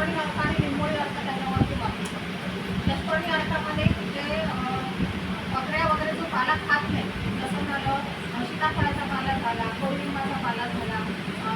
जसपर्णी अर्थ आणि निंबोळी अर्थ त्याच्यावरती वापरतो जसपर्णी अर्थामध्ये जे बकऱ्या वगैरे जो पाला खात नाही जसं झालं सीताफळाचा पाला झाला कडुलिंबाचा पाला झाला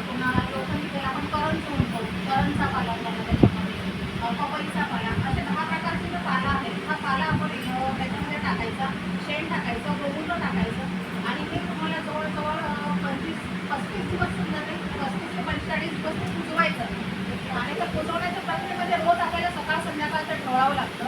पुन्हा लोखंडी आपण आपण करंज म्हणतो करणचा पाला झाला त्याच्यामध्ये पपईचा पाला असे दहा प्रकारचे जो पाला आहे हा पाला आपण त्याच्यामध्ये टाकायचा शेण टाकायचं गोगुलं टाकायचं आणि ते तुम्हाला जवळजवळ पंचवीस पस्तीस दिवस सुद्धा ते पस्तीस ते पंचेचाळीस दिवस ते कुजवायचं आणि त्या कुजवण्याच्या प्रक्रियेमध्ये रोज आपल्याला सकाळ ठेवावं लागतं.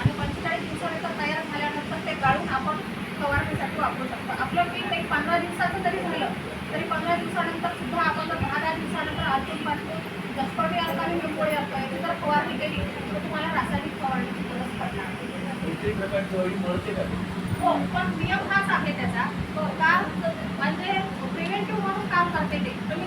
आणि पंचेचाळीस दिवसाने तर तयार झाल्यानंतर ते गाळून आपण फवारणीसाठी वापरू शकतो. आपलं पीक एक पंधरा दिवसाचं जरी झालं तरी पंधरा दिवसानंतर सुद्धा आपण जर दहा दहा दिवसानंतर अजून पासून जसपणी अर्थ आणि निंबोळी अर्थ आहे जर फवारणी केली तर तुम्हाला रासायनिक फवारणीची गरज पडणार. हो पण नियम हाच आहे त्याचा. का म्हणजे प्रिव्हेंटिव्ह म्हणून काम करते ते. तुम्ही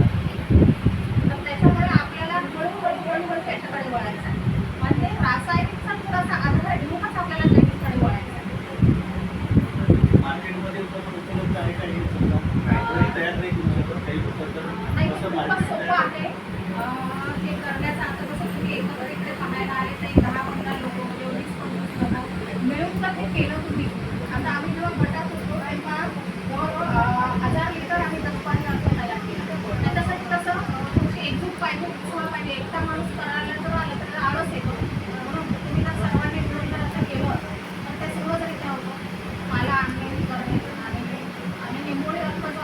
नाही खूपच सोपं आहे. ते करण्याचं आता जसं तुम्ही एकत्र आले तर दहा पंधरा लोक एवढीच पंचवीस मिळून तर ते केलं तुम्ही. आता आम्ही जेव्हा गटात होतो हजार लिटर आम्ही दसपाणी अर्ज कसं तुमची एकजूट पाहिजे उत्साह पाहिजे. एकटा माणूस करायला जर आलं तर आळस येतो. म्हणून तुम्ही सर्वांनी असं केलं तर ते सर्वच रित्या होतं. मला आणले करणे आणि निंबोळी अर्थ जो